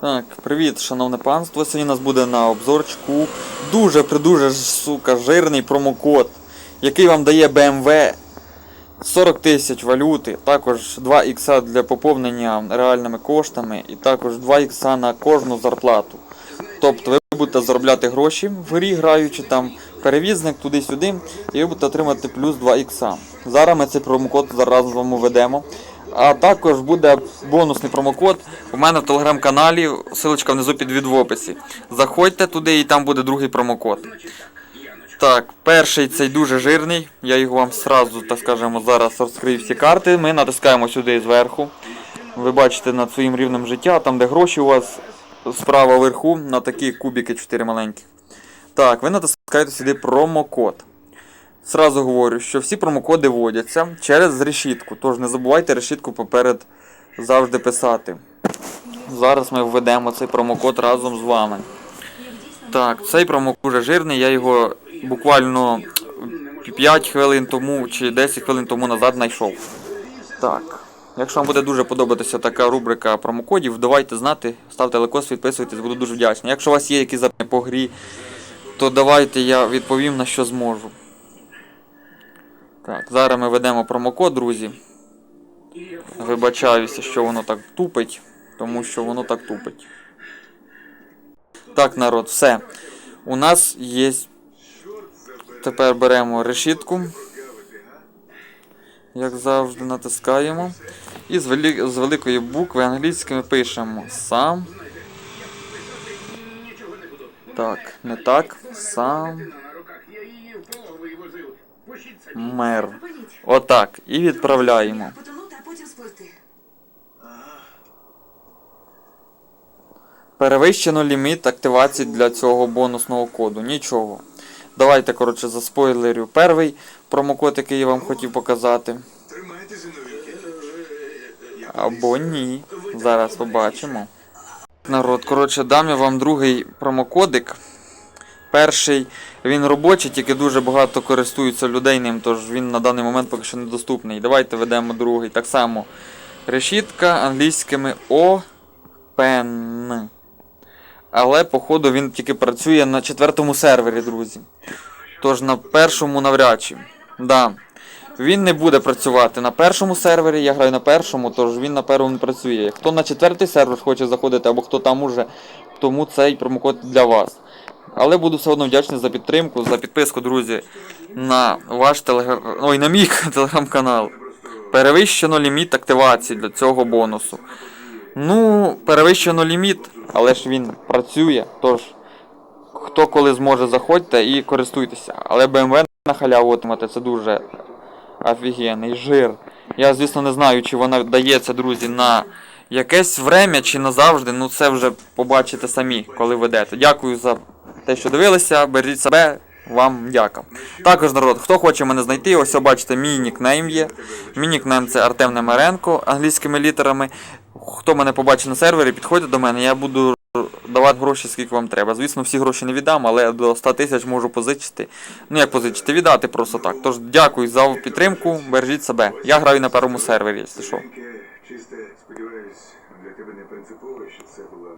Так, привіт, шановне панство. Сьогодні у нас буде на обзорчику дуже придуже сука жирний промокод, який вам дає BMW 40 тисяч валюти, також 2 ікса для поповнення реальними коштами і також 2 ікса на кожну зарплату. Тобто ви будете заробляти гроші в грі, граючи там перевізник туди-сюди, і ви будете отримати плюс 2 ікса. Зараз ми цей промокод зараз вам введемо. А також буде бонусний промокод у мене в телеграм-каналі, ссылочка внизу під від в описі. Заходьте туди і там буде другий промокод. Так, перший цей дуже жирний. Я його вам сразу, так скажемо, зараз розкрию всі карти. Ми натискаємо сюди зверху. Ви бачите над своїм рівнем життя, там де гроші у вас справа вверху, на такі кубики 4 маленькі. Так, ви натискаєте сюди промокод. Сразу говорю, що всі промокоди вводяться через решітку. Тож не забувайте решітку поперед завжди писати. Зараз ми введемо цей промокод разом з вами. Так, цей промокод дуже жирний, я його буквально 5 хвилин тому чи 10 хвилин тому назад знайшов. Так. Якщо вам буде дуже подобатися така рубрика промокодів, давайте знати, ставте лайкос, підписуйтесь, буду дуже вдячний. Якщо у вас є якісь запитання по грі, то давайте я відповім на що зможу. Так, зараз ми ведемо промокод, друзі. Вибачаюся, що воно так тупить, тому що воно так тупить. Так, народ, все. У нас є. Тепер беремо решітку. Як завжди, натискаємо. І з, велик... з великої букви англійськими пишемо сам. Так, не так. Сам. Мер. Отак. І відправляємо. Перевищено ліміт активації для цього бонусного коду. Нічого. Давайте, коротше, заспойлерю перший промокод, який я вам хотів показати. Або ні. Зараз побачимо. Народ, коротше, дам я вам другий промокодик. Перший він робочий, тільки дуже багато користуються людей ним, тож він на даний момент поки що недоступний. Давайте ведемо другий. Так само. Решітка англійськими Open. Але, походу, він тільки працює на четвертому сервері, друзі. Тож на першому навряд чи. Да. Він не буде працювати на першому сервері, я граю на першому, тож він на першому не працює. Хто на четвертий сервер хоче заходити, або хто там уже, тому цей промокод для вас. Але буду все одно вдячний за підтримку, за підписку, друзі, на ваш телеграм. Ой, на мій телеграм-канал. Перевищено ліміт активації для цього бонусу. Ну, перевищено ліміт, але ж він працює, тож хто коли зможе, заходьте і користуйтеся. Але BMW на халяву отримати це дуже офігенний жир. Я, звісно, не знаю, чи вона дається, друзі, на якесь время чи назавжди. Ну це вже побачите самі, коли ведете. Дякую за те, що дивилися. Бережіть себе. Вам дяка. Також народ, хто хоче мене знайти, ось бачите, мій нікнейм є. Мій нікнейм це Артем Немаренко англійськими літерами. Хто мене побачить на сервері, підходьте до мене, я буду давати гроші, скільки вам треба. Звісно, всі гроші не віддам, але до 100 тисяч можу позичити. Ну як позичити, віддати просто так. Тож дякую за підтримку, бережіть себе. Я граю на першому сервері, якщо що. Чисте, сподіваюсь, для тебе не принципово, що це була